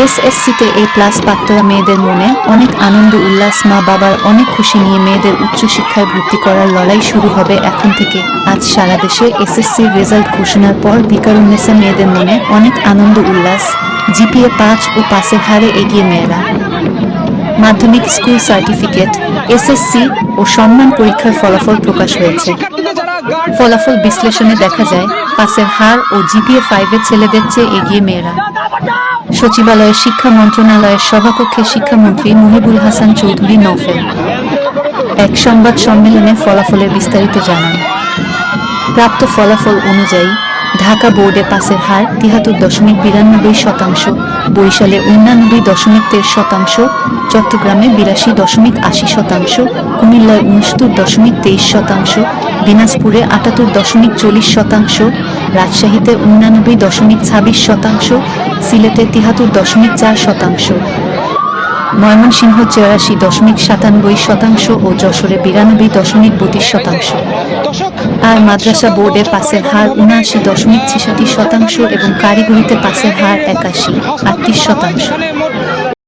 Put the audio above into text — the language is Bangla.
এসএসসিতে এ প্লাস প্রাপ্তরা মেয়েদের মনে অনেক আনন্দ, উল্লাস, মা বাবার অনেক খুশি নিয়ে মেয়েদের উচ্চশিক্ষায় ভর্তি করার লড়াই শুরু হবে এখন থেকে। আজ সারা দেশে এসএসসির রেজাল্ট ঘোষণার পর বিকারুন্নেসা মেয়েদের মনে অনেক আনন্দ, উল্লাস, জিপিএ পাঁচ ও পাসের হারে এগিয়ে মেয়েরা। মাধ্যমিক স্কুল সার্টিফিকেট, এসএসসি ও সম্মান পরীক্ষার ফলাফল প্রকাশ হয়েছে। ফলাফল বিশ্লেষণে দেখা যায়, পাসের হার ও জিপিএ ফাইভের ছেলেদের চেয়ে এগিয়ে মেয়েরা। সচিবালয়ের শিক্ষা মন্ত্রণালয়ের সভাকক্ষে শিক্ষামন্ত্রী মুহিবুল হাসান চৌধুরী নৌফেল এক সংবাদ সম্মেলনে ফলাফলের বিস্তারিত জানান। প্রাপ্ত ফলাফল অনুযায়ী, ঢাকা বোর্ডে পাসের হার তিহাত্তর দশমিক বিরানব্বই শতাংশ, বরিশালে উনানব্বই দশমিক তেইশ শতাংশ, চট্টগ্রামে বিরাশি দশমিক আশি শতাংশ, কুমিল্লায় উনসত্তর দশমিক তেইশ শতাংশ দিনাজপুরে আটাত্তর দশমিক চল্লিশ শতাংশ, রাজশাহীতে উনানব্বই দশমিক ছাব্বিশ শতাংশ, সিলেটে তিহাত্তর দশমিক চার শতাংশ। ময়মনসিংহ চুরাশি দশমিক সাতানব্বই শতাংশ ও যশোরে বিরানব্বই দশমিক বত্রিশ শতাংশ। আর মাদ্রাসা বোর্ডে পাসের হার উনআশি দশমিক ছেষট্টি শতাংশ এবং কারিগরিতে পাসের হার একাশি, আটত্রিশ শতাংশ।